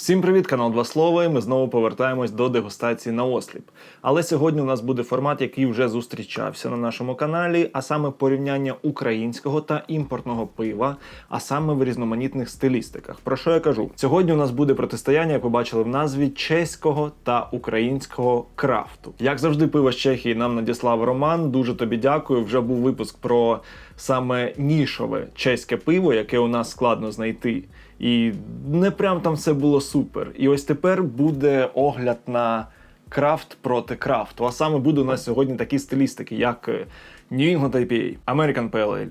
Всім привіт, канал Два Слова. і Ми знову повертаємось до дегустації на осліп. Але сьогодні у нас буде формат, який вже зустрічався на нашому каналі, а саме порівняння українського та імпортного пива, а саме в різноманітних стилістиках. Про що я кажу? Сьогодні у нас буде протистояння, як ви бачили в назві, чеського та українського крафту. Як завжди, пиво з Чехії нам надіслав Роман. Дуже тобі дякую. Вже був випуск про саме нішове чеське пиво, яке у нас складно знайти. І не прям там все було супер. І ось тепер буде огляд на крафт проти крафту. А саме буде у нас сьогодні такі стилістики, як е, New England IPA, American Pale Ale,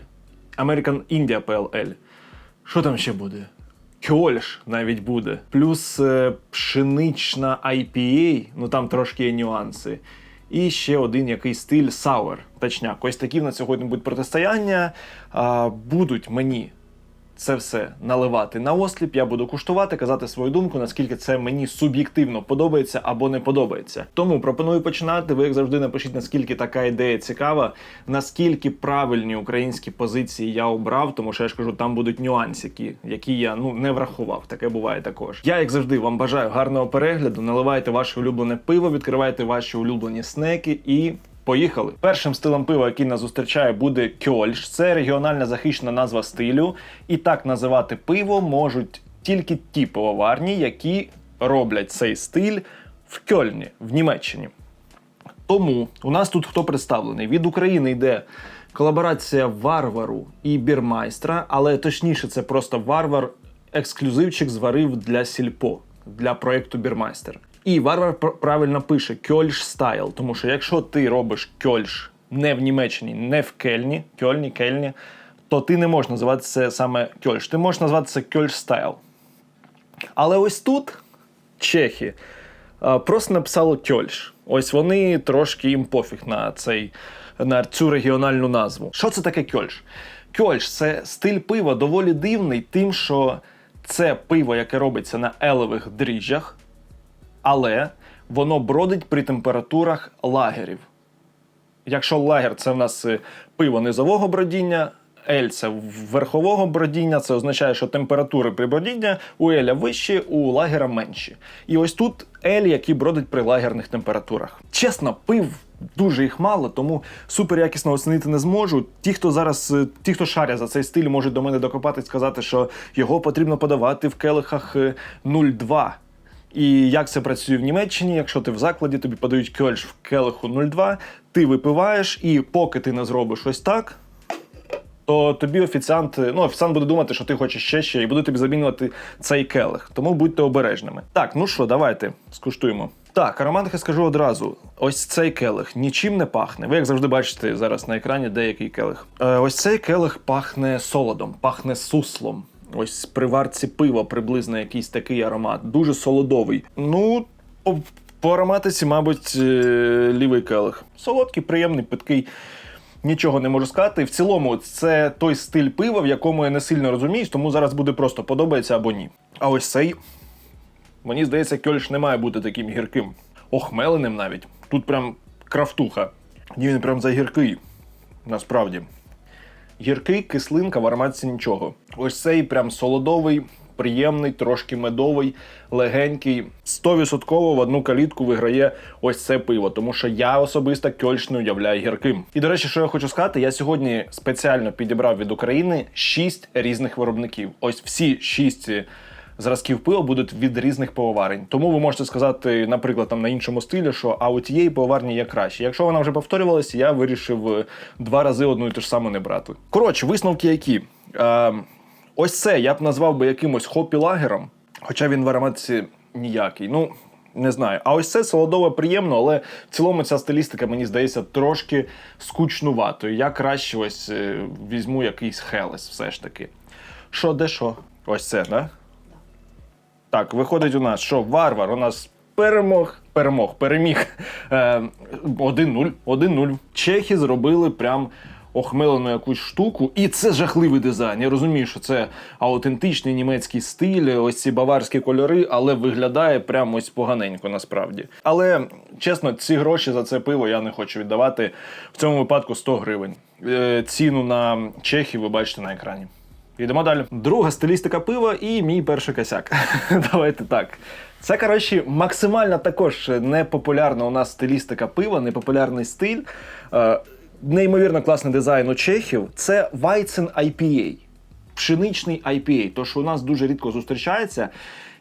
American India Pale Ale. Що там ще буде? Кьольш навіть буде. Плюс е, пшенична IPA, ну там трошки є нюанси. І ще один який стиль Sour, точняк. Ось такі в нас сьогодні будуть протистояння. А, будуть мені це все наливати на осліп. Я буду куштувати, казати свою думку, наскільки це мені суб'єктивно подобається або не подобається. Тому пропоную починати. Ви як завжди напишіть, наскільки така ідея цікава, наскільки правильні українські позиції я обрав, тому що я ж кажу, там будуть нюансики, які я ну не врахував. Таке буває також. Я, як завжди, вам бажаю гарного перегляду. Наливайте ваше улюблене пиво, відкривайте ваші улюблені снеки і. Поїхали. Першим стилем пива, який нас зустрічає, буде кьольш. Це регіональна захищена назва стилю. І так називати пиво можуть тільки ті пивоварні, які роблять цей стиль в Кьольні, в Німеччині. Тому у нас тут хто представлений? Від України йде колаборація варвару і бірмайстра, але точніше, це просто варвар ексклюзивчик зварив для сільпо, для проєкту Бірмайстер. І варвар правильно пише кьольш стайл, тому що якщо ти робиш кьольш не в Німеччині, не в Кельні, Кьольні, Кельні, то ти не можеш називати це саме кьольш. Ти можеш назвати це кьольш стайл. Але ось тут чехи просто написали кьольш. Ось вони трошки їм пофіг на цей на цю регіональну назву. Що це таке кьольш? Кьольш це стиль пива доволі дивний, тим, що це пиво, яке робиться на елевих дріжджах, але воно бродить при температурах лагерів. Якщо лагер це в нас е, пиво низового бродіння, ель це верхового бродіння, це означає, що температури при бродіння у еля вищі, у лагера менші. І ось тут ель, який бродить при лагерних температурах. Чесно, пив дуже їх мало, тому супер якісно оцінити не зможу. Ті, хто зараз, е, ті, хто шарять за цей стиль, можуть до мене докопатись сказати, що його потрібно подавати в келихах е, 0,2. І як це працює в Німеччині? Якщо ти в закладі, тобі подають кельш в келиху 0,2, ти випиваєш, і поки ти не зробиш ось так, то тобі офіціант, ну офіціант буде думати, що ти хочеш ще ще, і буде тобі замінювати цей келих. Тому будьте обережними. Так, ну що, давайте скуштуємо. Так, ароматики скажу одразу: ось цей келих нічим не пахне. Ви як завжди бачите зараз на екрані деякий келих. Е, ось цей келих пахне солодом, пахне суслом. Ось при варці пива приблизно якийсь такий аромат, дуже солодовий. Ну, по, ароматиці, мабуть, е, лівий келих. Солодкий, приємний, питкий. Нічого не можу сказати. В цілому, це той стиль пива, в якому я не сильно розуміюсь, тому зараз буде просто подобається або ні. А ось цей, мені здається, кьольш не має бути таким гірким. Охмеленим навіть. Тут прям крафтуха. Він прям загіркий. Насправді. Гіркий, кислинка в ароматці нічого. Ось цей прям солодовий, приємний, трошки медовий, легенький. 100% в одну калітку виграє ось це пиво, тому що я особисто кьольш не уявляю гірким. І до речі, що я хочу сказати, я сьогодні спеціально підібрав від України 6 різних виробників. Ось всі 6 зразків пива будуть від різних пивоварень. Тому ви можете сказати, наприклад, там на іншому стилі, що а у тієї пивоварні є краще. Якщо вона вже повторювалася, я вирішив е, два рази одну і ту ж саму не брати. Коротше, висновки які. Е, ось це я б назвав би якимось хопі-лагером, хоча він в ароматці ніякий. Ну. Не знаю. А ось це солодово приємно, але в цілому ця стилістика, мені здається, трошки скучнуватою. Я краще ось е, візьму якийсь Хелес все ж таки. Що, де що? Ось це, да? Так, виходить у нас, що варвар у нас перемог, перемог, переміг е, 1-0. 1-0. Чехи зробили прям охмелену якусь штуку, і це жахливий дизайн. Я розумію, що це аутентичний німецький стиль, ось ці баварські кольори, але виглядає прям ось поганенько насправді. Але чесно, ці гроші за це пиво я не хочу віддавати. В цьому випадку 100 гривень. Е, ціну на чехів ви бачите на екрані. Йдемо далі. Друга стилістика пива і мій перший косяк. Давайте так. Це, коротше, максимально також непопулярна у нас стилістика пива, непопулярний стиль. Е, неймовірно класний дизайн у чехів. Це Weizen IPA. Пшеничний IPA. То, що у нас дуже рідко зустрічається.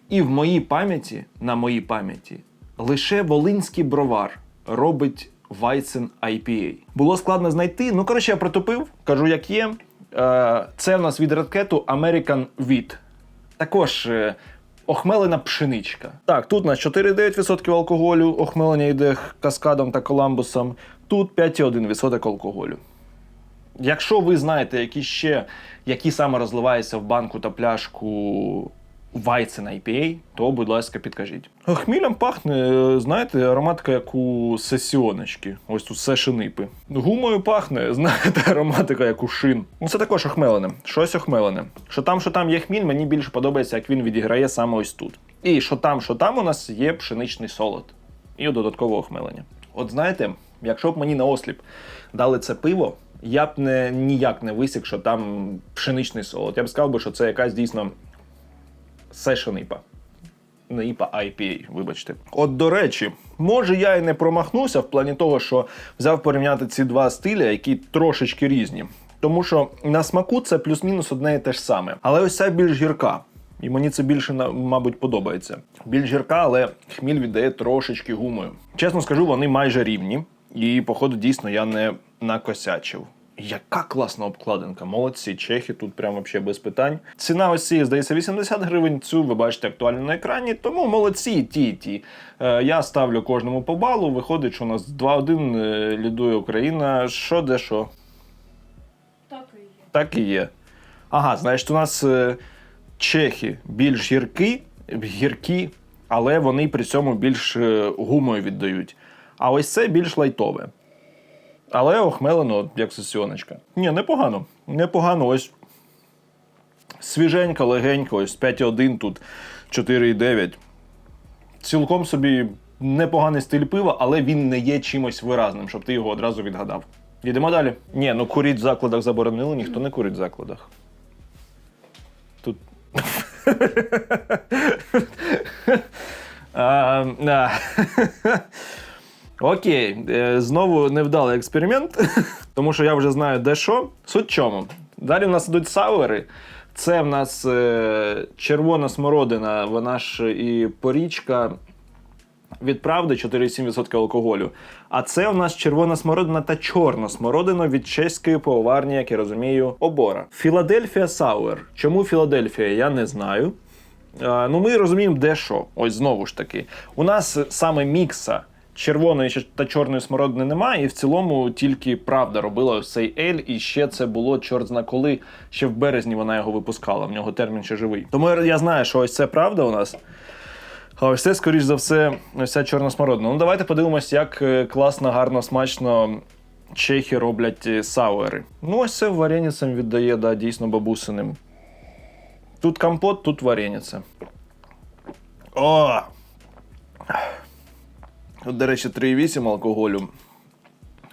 І в моїй пам'яті, на моїй пам'яті, лише Волинський бровар робить Weizen IPA. Було складно знайти. Ну, коротше, я протопив, кажу, як є. Е, Це в нас від Редкету American Wheat. Також е, охмелена пшеничка. Так, тут у нас 4,9% алкоголю, охмелення йде каскадом та коламбусом. Тут 5,1% алкоголю. Якщо ви знаєте, які ще, які саме розливаються в банку та пляшку Weizen IPA, то, будь ласка, підкажіть. Хмілем пахне, знаєте, ароматика, як у сесіоночки. Ось тут все. Гумою пахне, знаєте, ароматика, як у шин. Ну, це також охмелене. Щось охмелене. Що там, що там є хміль, мені більше подобається, як він відіграє саме ось тут. І що там, що там у нас є пшеничний солод. І додаткове охмелення. От знаєте, якщо б мені на осліп дали це пиво, я б не ніяк не висік, що там пшеничний солод. Я б сказав би, що це якась дійсно Session IPA. Не IPA, а IPA, вибачте. От до речі, може я і не промахнувся в плані того, що взяв порівняти ці два стилі, які трошечки різні. Тому що на смаку це плюс-мінус одне і те ж саме. Але ось ця більш гірка. І мені це більше, мабуть, подобається. Більш гірка, але хміль віддає трошечки гумою. Чесно скажу, вони майже рівні. І, походу, дійсно я не накосячив. Яка класна обкладинка. Молодці, чехи тут прям вообще без питань. Ціна ось цієї, здається, 80 гривень. Цю ви бачите актуально на екрані. Тому молодці, і ті, і ті. Е, я ставлю кожному по балу. Виходить, що у нас 2-1 е, лідує Україна. Що де що? Так і є. Так і є. Ага, значить, у нас е, чехи більш гіркі, гіркі, але вони при цьому більш е, гумою віддають. А ось це більш лайтове. Але охмелено, як сесіоночка. Ні, непогано. Непогано. Ось свіженько, легенько, ось 5,1 тут 4,9. Цілком собі непоганий стиль пива, але він не є чимось виразним, щоб ти його одразу відгадав. Йдемо далі. Ні, ну куріть в закладах заборонили, ніхто не курить в закладах. Тут. Окей, е, знову невдалий експеримент, тому що я вже знаю де що. Суть в чому. Далі в нас ідуть сауери. Це в нас е, червона смородина, вона ж і порічка від правди 4,7% алкоголю. А це у нас червона смородина та чорна смородина від чеської пивоварні, як я розумію, обора. Філадельфія Сауер. Чому Філадельфія, я не знаю. Е, ну, ми розуміємо, де що. Ось знову ж таки. У нас саме мікса червоної та чорної смородини немає, і в цілому тільки правда робила цей ель, і ще це було чорт зна коли. Ще в березні вона його випускала. В нього термін ще живий. Тому я- я знаю, що ось це правда у нас. А ось це, скоріш за все, ось ця чорна смородина. Ну, давайте подивимось, як е, класно, гарно, смачно чехи роблять е, сауери. Ну, ось це вареницям віддає, да, дійсно бабусиним. Тут компот, тут варениця. О! Тут, до речі, 3,8 алкоголю,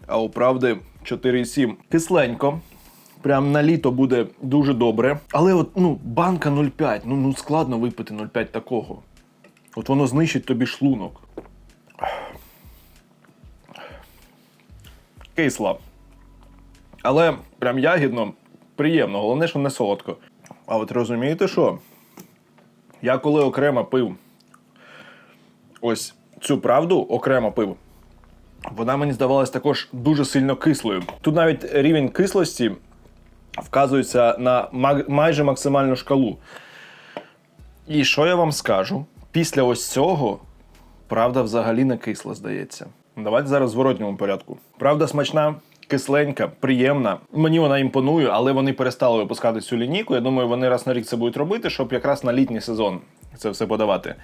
а у правди 4,7. Кисленько. Прям на літо буде дуже добре. Але от, ну, банка 0,5. Ну, ну складно випити 0,5 такого. От воно знищить тобі шлунок. Кисла. Але прям ягідно, приємно, головне, що не солодко. А от розумієте що? Я коли окремо пив ось цю правду окремо пив, вона мені здавалась також дуже сильно кислою. Тут навіть рівень кислості вказується на майже максимальну шкалу. І що я вам скажу? Після ось цього правда взагалі не кисла, здається. Давайте зараз в зворотньому порядку. Правда смачна, кисленька, приємна. Мені вона імпонує, але вони перестали випускати цю лінійку. Я думаю, вони раз на рік це будуть робити, щоб якраз на літній сезон це все подавати.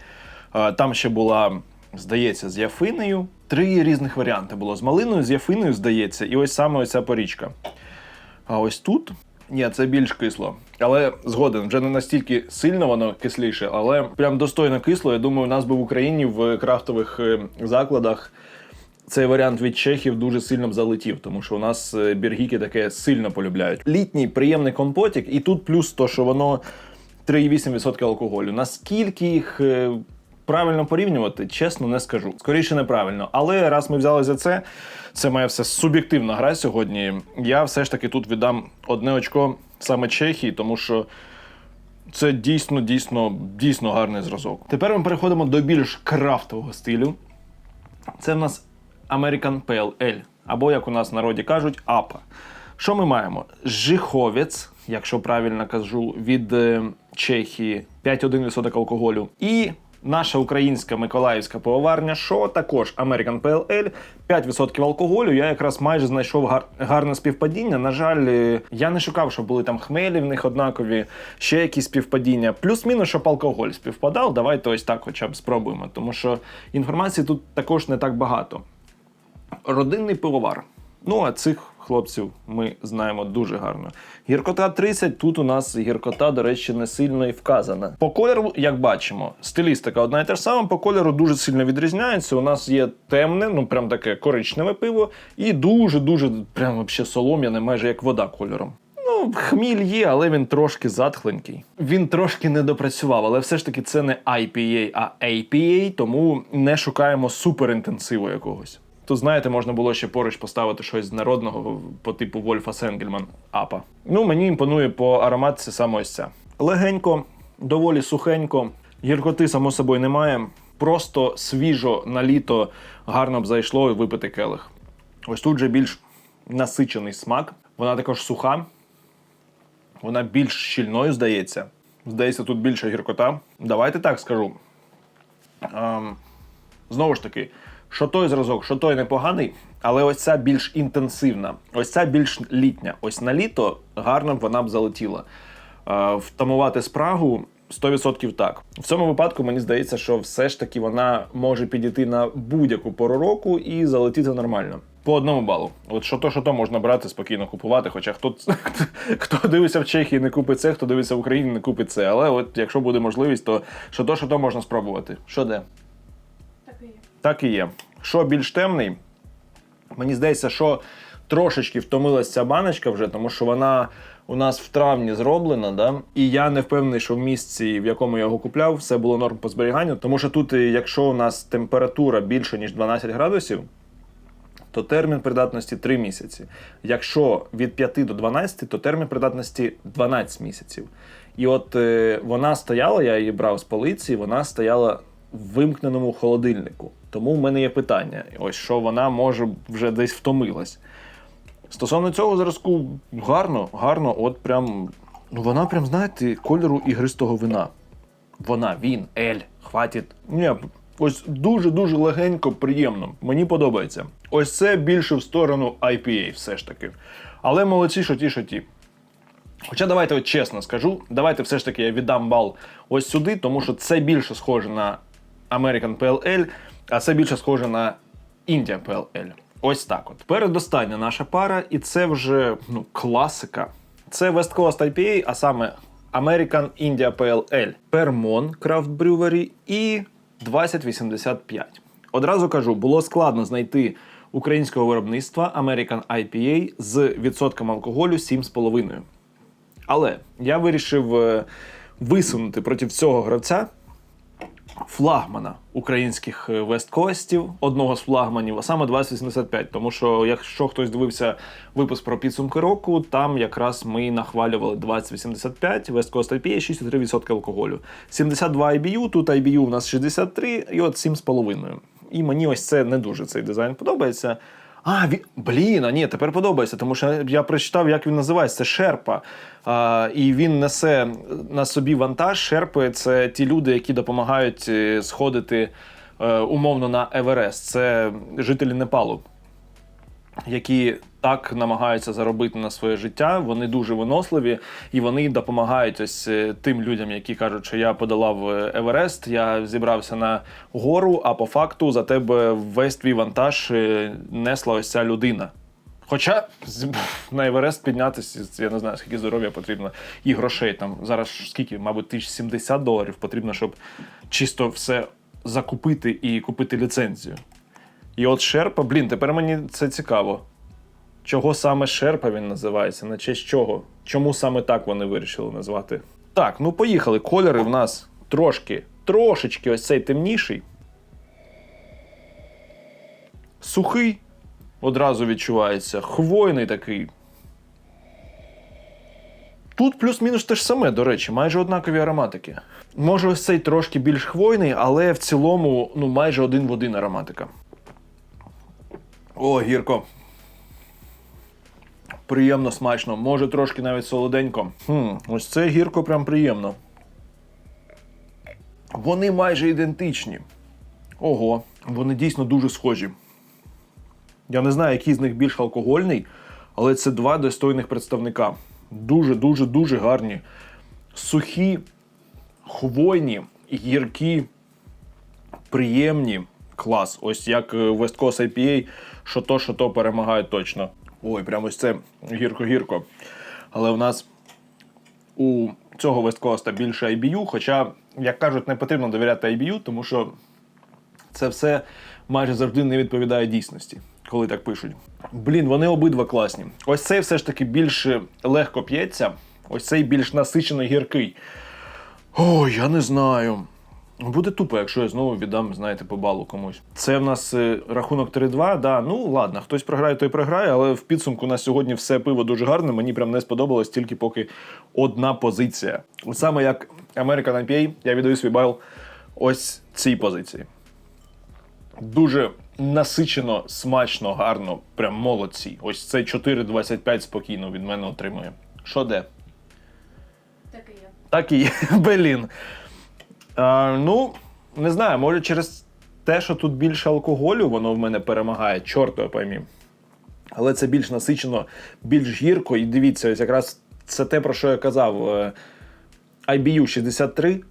Там ще була, здається, з яфинею. Три різних варіанти було: з малиною, з яфинею, здається, і ось саме оця порічка. А ось тут. Ні, це більш кисло. Але згоден, вже не настільки сильно воно кисліше, але прям достойно кисло. Я думаю, у нас би в Україні в крафтових е, закладах цей варіант від чехів дуже сильно б залетів, тому що у нас е, біргіки таке сильно полюбляють. Літній приємний компотик, і тут плюс то, що воно 3,8% алкоголю. Наскільки їх е, правильно порівнювати, чесно не скажу. Скоріше неправильно. Але раз ми взяли за це, це моя все суб'єктивна гра сьогодні. Я все ж таки тут віддам одне очко саме Чехії, тому що. Це дійсно, дійсно, дійсно гарний зразок. Тепер ми переходимо до більш крафтового стилю. Це в нас American Pale Ale, або, як у нас в народі кажуть, АПА. Що ми маємо? Жиховець, якщо правильно кажу, від е, Чехії 5,1% алкоголю. І наша українська миколаївська пивоварня, що також American Pale Ale, 5% алкоголю. Я якраз майже знайшов гар- гарне співпадіння. На жаль, е, я не шукав, щоб були там хмелі в них однакові, ще якісь співпадіння. Плюс-мінус, щоб алкоголь співпадав. Давайте ось так хоча б спробуємо, тому що інформації тут також не так багато. Родинний пивовар. Ну, а цих хлопців ми знаємо дуже гарно. Гіркота 30, тут у нас гіркота, до речі, не сильно і вказана. По кольору, як бачимо, стилістика одна і та ж сама, по кольору дуже сильно відрізняється. У нас є темне, ну прям таке коричневе пиво, і дуже-дуже прям вообще солом'яне, майже як вода кольором. Ну, хміль є, але він трошки затхленький. Він трошки не допрацював, але все ж таки це не IPA, а APA, тому не шукаємо суперінтенсиву якогось. Тут, знаєте, можна було ще поруч поставити щось з народного по типу Вольфа Сенгельман Апа. Ну, мені імпонує по ароматці саме ось ця. Легенько, доволі сухенько, гіркоти, само собою, немає. Просто свіжо на літо гарно б зайшло і випити келих. Ось тут же більш насичений смак. Вона також суха, вона більш щільною здається. Здається, тут більше гіркота. Давайте так скажу. Ем, знову ж таки, що той зразок, що той непоганий, але ось ця більш інтенсивна, ось ця більш літня. Ось на літо гарно б вона б залетіла. Е, втамувати спрагу 100% так. В цьому випадку мені здається, що все ж таки вона може підійти на будь-яку пору року і залетіти нормально. По одному балу. От що то, що то можна брати, спокійно купувати. Хоча хто, хто дивиться в Чехії, не купить це, хто дивиться в Україні, не купить це. Але от якщо буде можливість, то що то, що то можна спробувати. Що де? Так і є. Що більш темний, мені здається, що трошечки втомилась ця баночка вже, тому що вона у нас в травні зроблена, да? і я не впевнений, що в місці, в якому я його купляв, все було норм по зберіганню. Тому що тут, е, якщо у нас температура більше, ніж 12 градусів, то термін придатності 3 місяці. Якщо від 5 до 12, то термін придатності 12 місяців. І от е, вона стояла, я її брав з полиці, вона стояла вимкненому холодильнику. Тому в мене є питання: ось що вона може вже десь втомилась. Стосовно цього зразку, гарно, гарно, от прям. Ну вона прям, знаєте, кольору ігристого вина. Вона, він, ель, хватить. Ні, ось дуже-дуже легенько, приємно. Мені подобається. Ось це більше в сторону IPA, все ж таки. Але молодці, що ті, що ті. Хоча давайте от чесно скажу, давайте все ж таки я віддам бал ось сюди, тому що це більше схоже на American Ale, а це більше схоже на India Ale. Ось так от. Передостання наша пара, і це вже ну, класика. Це West Coast IPA, а саме American India Ale. Permon Craft Brewery і 2085. Одразу кажу, було складно знайти українського виробництва American IPA з відсотком алкоголю 7,5. Але я вирішив е, висунути проти цього гравця флагмана українських е, весткостів, одного з флагманів, а саме 2085. Тому що, якщо хтось дивився випуск про підсумки року, там якраз ми нахвалювали 2085, West Coast IPA 6,3% алкоголю. 72 IBU, тут IBU у нас 63 і от 7,5. І мені ось це не дуже цей дизайн подобається. А, він, блін, а ні, тепер подобається, тому що я прочитав, як він називається. Шерпа. А, і він несе на собі вантаж. Шерпи це ті люди, які допомагають е, сходити е, умовно на Еверест. Це жителі Непалу, які так намагаються заробити на своє життя. Вони дуже виносливі і вони допомагають ось е, тим людям, які кажуть, що я подолав е, Еверест, я зібрався на гору, а по факту за тебе весь твій вантаж е, несла ось ця людина. Хоча на Еверест піднятися, я не знаю, скільки здоров'я потрібно, і грошей там зараз скільки, мабуть, тисяч 70 доларів потрібно, щоб чисто все закупити і купити ліцензію. І от Шерпа, блін, тепер мені це цікаво. Чого саме Шерпа він називається? На честь чого? Чому саме так вони вирішили назвати? Так, ну поїхали. Кольори в нас трошки, трошечки ось цей темніший. Сухий одразу відчувається. Хвойний такий. Тут плюс-мінус те ж саме, до речі, майже однакові ароматики. Може, ось цей трошки більш хвойний, але в цілому ну, майже один в один ароматика. О, гірко. Приємно смачно, може трошки навіть солоденько. Хм, ось це гірко прям приємно. Вони майже ідентичні. Ого, вони дійсно дуже схожі. Я не знаю, який з них більш алкогольний, але це два достойних представника. Дуже, дуже, дуже гарні. Сухі, хвойні, гіркі, приємні. Клас. Ось як е, West Coast IPA, що то, що то перемагає точно. Ой, прямо ось це гірко-гірко. Але в нас у цього West Coast більше IBU, хоча, як кажуть, не потрібно довіряти IBU, тому що це все майже завжди не відповідає дійсності, коли так пишуть. Блін, вони обидва класні. Ось цей все ж таки більш легко п'ється, ось цей більш насичено гіркий. Ой, я не знаю. Буде тупо, якщо я знову віддам, знаєте, по балу комусь. Це в нас е, рахунок 3-2. Да, ну ладно, хтось програє, той програє, але в підсумку на сьогодні все пиво дуже гарне. Мені прям не сподобалось тільки поки одна позиція. Саме як American IPA, я віддаю свій бал ось цій позиції. Дуже насичено, смачно, гарно, прям молодці. Ось цей 4,25 спокійно від мене отримує. Що де? Так і є. Так і є. Блін. А, ну, не знаю, може через те, що тут більше алкоголю, воно в мене перемагає, чорт його поймі. Але це більш насичено, більш гірко. І дивіться, ось якраз це те, про що я казав. Е, IBU 63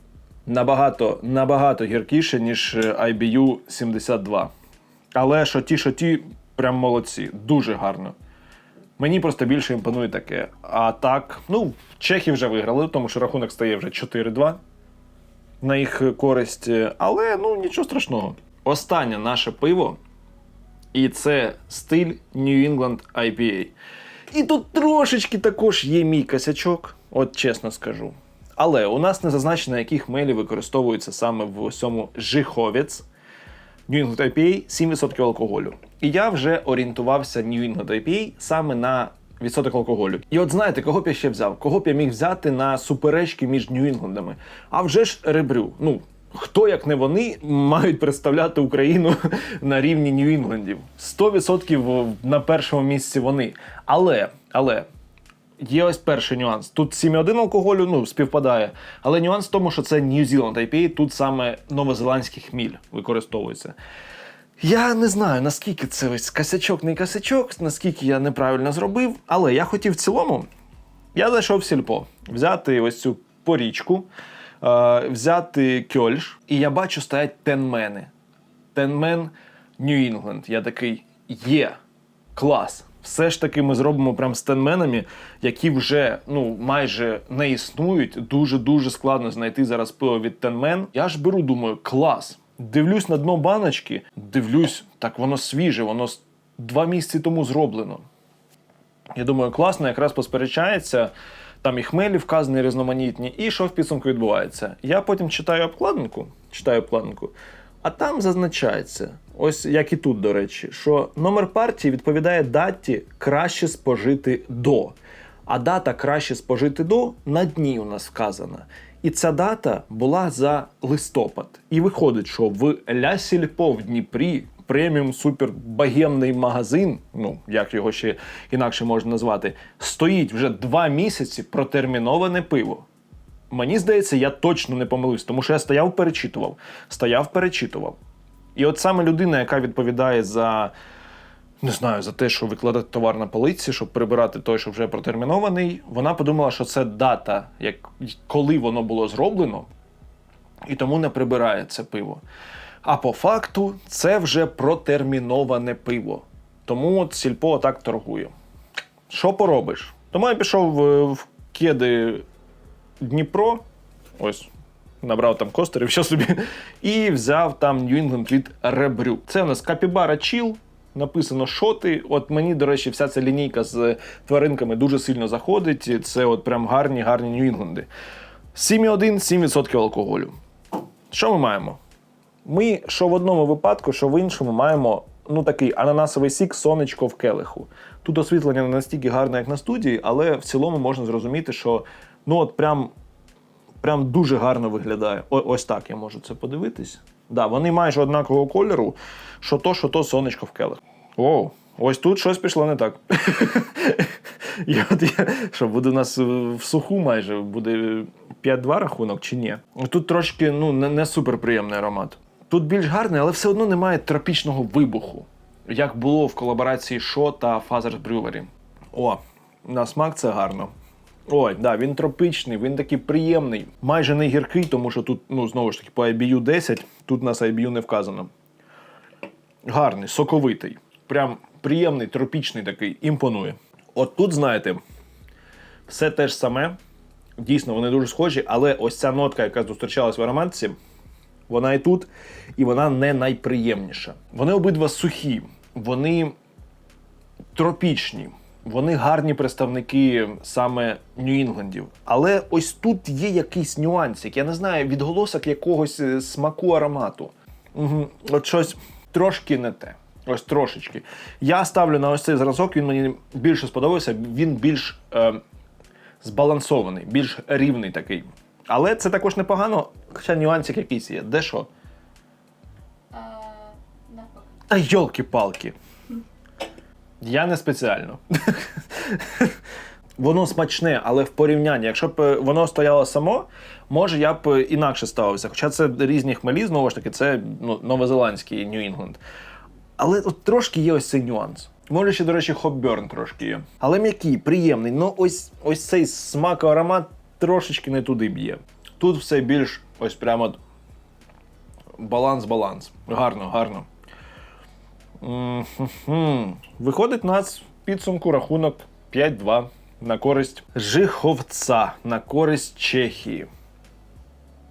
набагато, набагато гіркіше, ніж е, IBU 72. Але що ті, що ті, прям молодці, дуже гарно. Мені просто більше імпонує таке. А так, ну, чехи вже виграли, тому що рахунок стає вже 4-2 на їх користь. Але ну нічого страшного. Останнє наше пиво. І це стиль New England IPA. І тут трошечки також є мій косячок, от чесно скажу. Але у нас не зазначено, які хмелі використовуються саме в цьому жиховець. New England IPA 7% алкоголю. І я вже орієнтувався New England IPA саме на відсоток алкоголю. І от знаєте, кого б я ще взяв? Кого б я міг взяти на суперечки між New Інгландами? А вже ж ребрю. Ну, хто, як не вони, мають представляти Україну на рівні Нью Інгландів? 100% на першому місці вони. Але, але. Є ось перший нюанс. Тут 7,1 алкоголю ну, співпадає. Але нюанс в тому, що це New Zealand IPA, тут саме новозеландський хміль використовується. Я не знаю, наскільки це ось косячок, не косячок, наскільки я неправильно зробив, але я хотів в цілому. Я зайшов в сільпо взяти ось цю порічку, е, взяти кьольш, і я бачу стоять тенмени. Тенмен England. Я такий є, клас. Все ж таки ми зробимо прям з тенменами, які вже ну майже не існують. Дуже дуже складно знайти зараз пиво від тенмен. Я ж беру, думаю, клас. Дивлюсь на дно баночки, дивлюсь, так воно свіже, воно два місяці тому зроблено. Я думаю, класно, якраз посперечається. Там і хмелі вказані різноманітні, і що в підсумку відбувається. Я потім читаю обкладинку, читаю обкладинку, а там зазначається, ось як і тут, до речі, що номер партії відповідає даті краще спожити до. А дата краще спожити до на дні у нас вказана. І ця дата була за листопад. І виходить, що в Ля Сільпо в Дніпрі преміум супер багемний магазин, ну як його ще інакше можна назвати, стоїть вже два місяці протерміноване пиво. Мені здається, я точно не помилився, тому що я стояв, перечитував, стояв, перечитував. І от саме людина, яка відповідає за не знаю, за те, що викладати товар на полиці, щоб прибирати той, що вже протермінований, вона подумала, що це дата, як коли воно було зроблено, і тому не прибирає це пиво. А по факту це вже протерміноване пиво. Тому от сільпо так торгує. Що поробиш? Тому я пішов в, в кеди Дніпро. Ось набрав там костерів, що собі, і взяв там New England від Ребрю. Це у нас Капібара Chill, написано шоти. От мені, до речі, вся ця лінійка з тваринками дуже сильно заходить. Це от прям гарні, гарні England. 7,1, 7% алкоголю. Що ми маємо? Ми що в одному випадку, що в іншому маємо ну такий ананасовий сік, сонечко в келиху. Тут освітлення не настільки гарне, як на студії, але в цілому можна зрозуміти, що ну от прям, прям дуже гарно виглядає. О, ось так я можу це подивитись. Да, вони майже однакового кольору, що то, що то сонечко в келих. Оу, ось тут щось пішло не так. І от я, що буде у нас е, в суху майже, буде 5-2 рахунок чи ні? Тут трошки ну, не, не супер приємний аромат. Тут більш гарний, але все одно немає тропічного вибуху, як було в колаборації Шо та Fathers Brewery. О, на смак це гарно. Ой, да, він тропічний, він такий приємний, майже не гіркий, тому що тут, ну, знову ж таки, по IBU 10, тут нас IBU не вказано. Гарний, соковитий. Прям приємний, тропічний такий, імпонує. От тут, знаєте, все те ж саме. Дійсно, вони дуже схожі, але ось ця нотка, яка зустрічалась в ароматці, вона і тут, і вона не найприємніша. Вони обидва сухі, вони тропічні, вони гарні представники саме Нью-Інглендів. Але ось тут є якийсь нюансик. Я не знаю, відголосок якогось е, смаку аромату. Угу. От щось трошки не те. Ось трошечки. Я ставлю на ось цей зразок, він мені більше сподобався, він більш е, збалансований, більш рівний такий. Але це також непогано, хоча нюансик якийсь є. Де що? А. Та йолки-палки. Я не спеціально. Воно смачне, але в порівнянні, якщо б е, воно стояло само, може я б е, інакше ставився. Хоча це різні хмелі, знову ж таки, це ну, новозеландський Нью-Інгланд. Але от трошки є ось цей нюанс. Може, ще, до речі, хопберн трошки є. Але м'який, приємний. Ну ось, ось цей смак аромат трошечки не туди б'є. Тут все більш ось прямо баланс-баланс. Гарно, гарно. Виходить у нас в підсумку рахунок 5-2 на користь Жиховца, на користь Чехії.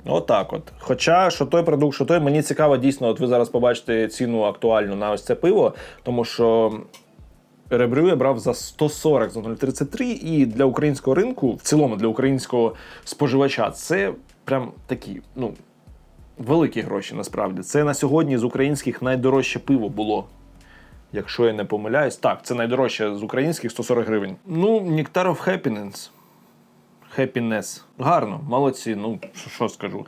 Отак от. Хоча, що той продукт, що той, мені цікаво, дійсно, от ви зараз побачите ціну актуальну на ось це пиво, тому що Ребрю я брав за 140 за 0,33, і для українського ринку, в цілому для українського споживача, це прям такі, ну, великі гроші насправді. Це на сьогодні з українських найдорожче пиво було. Якщо я не помиляюсь, так, це найдорожче з українських 140 гривень. Ну, Nectar of Happiness. Happiness. Гарно, молодці. Ну, що скажу.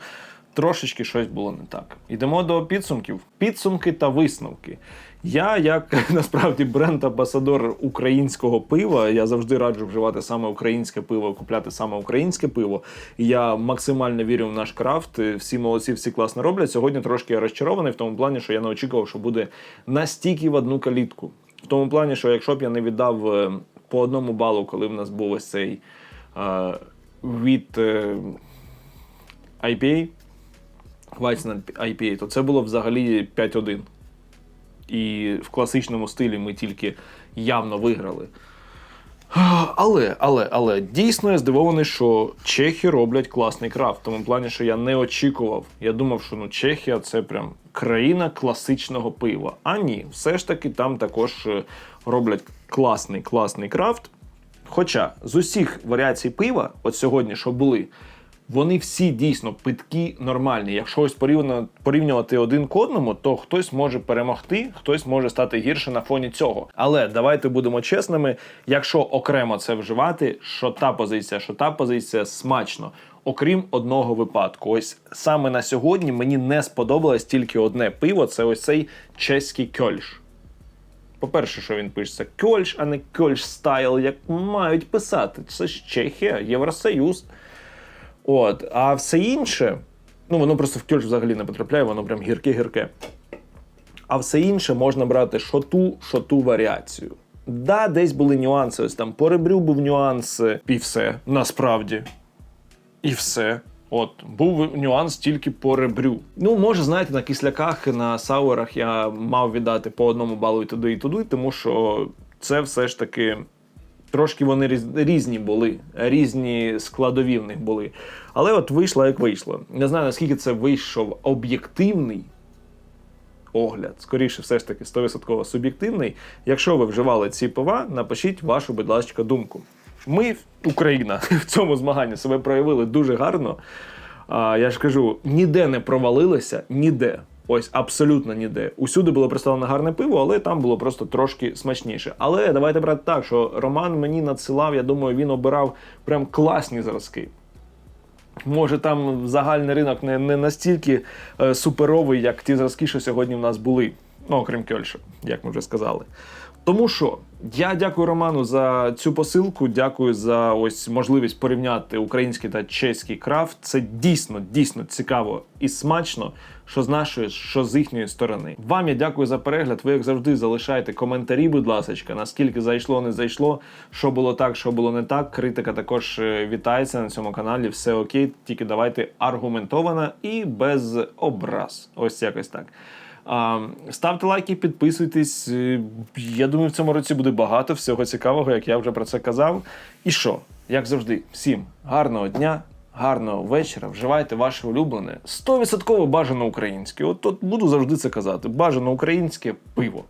Трошечки щось було не так. Йдемо до підсумків. Підсумки та висновки. Я, як насправді бренд-амбасадор українського пива, я завжди раджу вживати саме українське пиво, купляти саме українське пиво. Я максимально вірю в наш крафт. Всі молодці, всі класно роблять. Сьогодні трошки я розчарований в тому плані, що я не очікував, що буде настільки в одну калітку. В тому плані, що якщо б я не віддав е, по одному балу, коли в нас був ось цей е, від е, IPA, Weizen IPA, то це було взагалі 5-1. І в класичному стилі ми тільки явно виграли. Але, але, але дійсно я здивований, що чехи роблять класний крафт. В тому плані, що я не очікував. Я думав, що ну Чехія це прям країна класичного пива. А ні, все ж таки там також е, роблять класний, класний крафт. Хоча з усіх варіацій пива, от сьогодні, що були, вони всі дійсно питкі нормальні. Якщо ось порівняно- порівнювати один к одному, то хтось може перемогти, хтось може стати гірше на фоні цього. Але давайте будемо чесними: якщо окремо це вживати, що та позиція, що та позиція смачно. Окрім одного випадку, ось саме на сьогодні мені не сподобалось тільки одне пиво це ось цей чеський кьольш. По-перше, що він пишеться кьольш, а не кьольш стайл, як мають писати. Це ж Чехія, Євросоюз. От, а все інше, ну воно просто в кьольш взагалі не потрапляє, воно прям гірке-гірке. А все інше можна брати що ту, що ту варіацію. Да, десь були нюанси. Ось там по ребрю був нюанс, е, і все, насправді. І все. От, був нюанс тільки по ребрю. Ну, може, знаєте, на кисляках, на сауерах я мав віддати по одному балу і туди, і туди, тому що це все ж таки Трошки вони різні були, різні складові в них були. Але от вийшло, як вийшло. Не знаю, наскільки це вийшов об'єктивний огляд, скоріше, все ж таки 100% суб'єктивний. Якщо ви вживали ці пива, напишіть вашу, будь ласка, думку. Ми, Україна, в цьому змаганні себе проявили дуже гарно. Я ж кажу, ніде не провалилися, ніде. Ось абсолютно ніде. Усюди було представлено гарне пиво, але там було просто трошки смачніше. Але давайте брати так, що Роман мені надсилав, я думаю, він обирав прям класні зразки. Може, там загальний ринок не, не настільки е, суперовий, як ті зразки, що сьогодні в нас були. Ну, окрім Кьольша, як ми вже сказали. Тому що я дякую Роману за цю посилку. Дякую за ось можливість порівняти український та чеський крафт. Це дійсно, дійсно цікаво і смачно, що з нашої, що з їхньої сторони. Вам я дякую за перегляд. Ви, як завжди, залишайте коментарі, будь ласка, наскільки зайшло, не зайшло, що було так, що було не так. Критика також е, вітається на цьому каналі. Все окей, тільки давайте аргументовано і без образ. Ось якось так. Ставте лайки, підписуйтесь. Е, Я думаю, в цьому році буде багато всього цікавого, як я вже про це казав. І що, як завжди, всім гарного дня, гарного вечора. Вживайте ваше улюблене. 100% бажано українське. От, от буду завжди це казати. Бажано українське пиво.